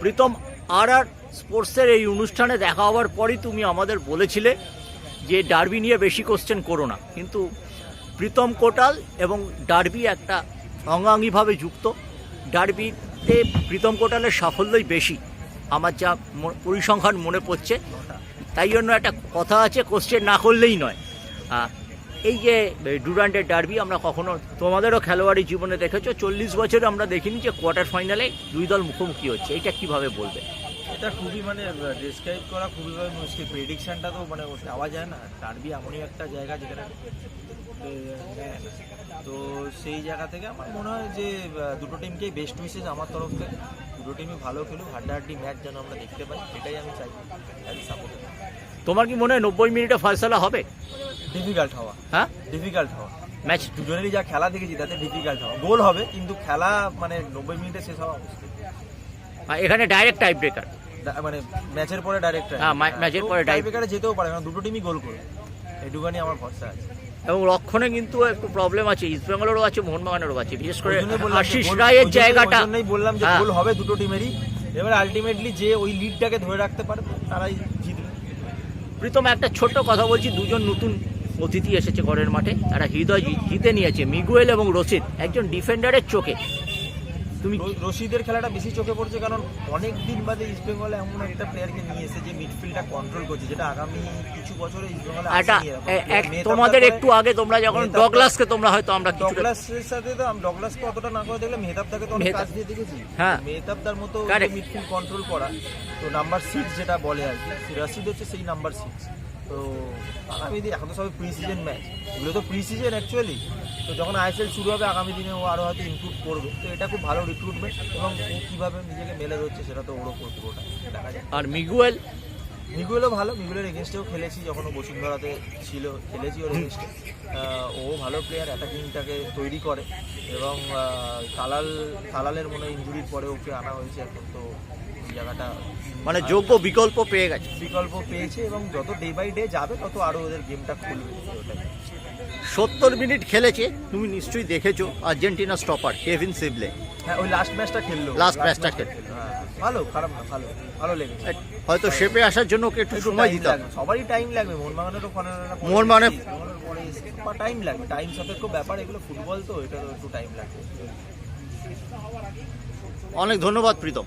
প্রীতম আর আর স্পোর্টসের এই অনুষ্ঠানে দেখা হওয়ার পরই তুমি আমাদের বলেছিলে যে ডার্বি নিয়ে বেশি কোশ্চেন করো না। কিন্তু প্রীতম কোটাল এবং ডার্বি একটা অঙ্গাঙ্গিভাবে যুক্ত। ডার্বিতে প্রীতম কোটালের সাফল্যই বেশি। আমার যা পরিসংখ্যান মনে পড়ছে। তাই জন্য একটা কথা আছে কোশ্চেন না করলেই নয়। এই যে ডুরান্ডের ডার্বি আমরা কখনো তোমাদেরও খেলোয়াড়ি জীবনে দেখেছ? চল্লিশ বছরে আমরা দেখিনি যে কোয়ার্টার ফাইনালে দুই দল মুখোমুখি হচ্ছে। এটা কীভাবে বলবে? এটা খুবই মানে ডিসক্রাইব করা খুবই ভাবে মুশকিল। প্রেডিকশনটা তো মানে ও দেওয়া যায় না। ডার্বি এমনই একটা জায়গা যেখানে। তো সেই জায়গা থেকে আমার মনে হয় যে দুটো টিমকেই বেস্ট উইসেস আমার তরফ থেকে। দুটো টিমই ভালো খেলুক হাড্ডাহাড্ডি ম্যাচ যেন আমরা দেখতে পাই এটাই আমি চাই সাপোর্ট তোমার কি মনে হয় নব্বই মিনিটে ফয়সালা হবে? ডিফিকাল্ট হওয়া। হ্যাঁ? ডিফিকাল্ট হওয়া। ম্যাচ দুজনেরই যা খেলা দেখেছি তাতে ডিফিকাল্ট হওয়া। গোল হবে কিন্তু খেলা মানে নব্বই মিনিটে শেষ হওয়া। এখানে ডাইরেক্ট টাইপ ব্রেকার মানে ম্যাচের পরে ডাইরেক্ট হ্যাঁ, ম্যাচের পরে direct- টাইব্রেকারে যেতেও পারে কারণ দুটো টিমই গোল করবে। এটুখানি আমার ভরসা আছে। এবং রক্ষণে কিন্তু একটু প্রবলেম আছে ইস্ট বেঙ্গলেরও আছে মোহনবাগানেরও আছে। বিশেষ করে আশিস রায়ের জায়গাটা বললাম যে হ্যাঁ। গোল হবে দুটো টিমেরই এবার আলটিমেটলি যে ওই লিডটাকে ধরে রাখতে পারে তারাই জিতবে। প্রীতম একটা ছোট্ট কথা বলছি দুজন নতুন অতিথি এসেছে ঘরের মাঠে। তারা হৃদয় জিতে নিয়েছে। মিগুয়েল এবং রশিদ একজন ডিফেন্ডারের চোখে। তুমি রশিদের খেলাটা বেশি চোখে পড়ছে কারণ অনেক দিন বাদে ইস্ট বেঙ্গলে এমন একটা প্লেয়ারকে নিয়ে এসে যে মিডফিল্ডটা কন্ট্রোল করছে যেটা আগামী কিছু বছরে ইস্ট বেঙ্গলে তোমাদের একটু আগে তোমরা যখন ডগলাসকে তোমরা হয়তো আমরা ডগলাসের সাথে তো আমি ডগলাসকে অতটা না করে দেখলে মেহতাবদাকে তো অনেক কাজ দিয়ে দেখেছি হ্যাঁ। মেহতাবদার মতো. মিডফিল্ড কন্ট্রোল করা তো নাম্বার সিক্স যেটা বলে আর কি রাশিদ হচ্ছে সেই নাম্বার সিক্স তো আগামী দিন এখন তো সবাই প্রি সিজন ম্যাচ এগুলো তো প্রি সিজন অ্যাকচুয়ালি তো যখন আইএসএল শুরু হবে আগামী দিনে ও আরও হয়তো ইমপ্রুভ করবে। তো এটা খুব ভালো রিক্রুটমেন্ট এবং ও কীভাবে নিজেকে মেলে ধরছে সেটা তো ওর ওপর পুরোটা দেখা যায় আর মিগুয়েল? মিগুয়েলও ভালো। মিগুয়েলের এগেনস্টেও খেলেছি যখন ও বসুন্ধরাতে ছিল খেলেছি ওর এগেনস্টে ও ভালো প্লেয়ার অ্যাটাকিংটাকে তৈরি করে এবং আহ, তালাল তালালের মনে ইঞ্জুরির পরে ওকে আনা হয়েছে এখন। তো জায়গাটা মানে যোগ্য বিকল্প পেয়ে গেছে। বিকল্প পেয়েছে এবং যত ডে বাই ডে যাবে তত আরও ওদের গেমটা খুলবে। সত্তর মিনিট খেলেছে তুমি নিশ্চয়ই দেখেছ আর্জেন্টিনা স্টপার কেভিন সিবলে হ্যাঁ ওই লাস্ট ম্যাচটা খেললো। লাস্ট ম্যাচটা খেললো। হ্যাঁ, ভালো খারাপ না ভালো ভালো লেগেছে। হয়তো শেপে আসার জন্য ওকে একটু সময় দিতে হবে। লাগবে। সবারই টাইম লাগবে মোহনবাগানেরও মোহনবাগানের- পরে টাইম লাগবে টাইম সাপেক্ষ ব্যাপার এগুলো ফুটবল তো এটা একটু টাইম লাগবে। অনেক ধন্যবাদ প্রীতম।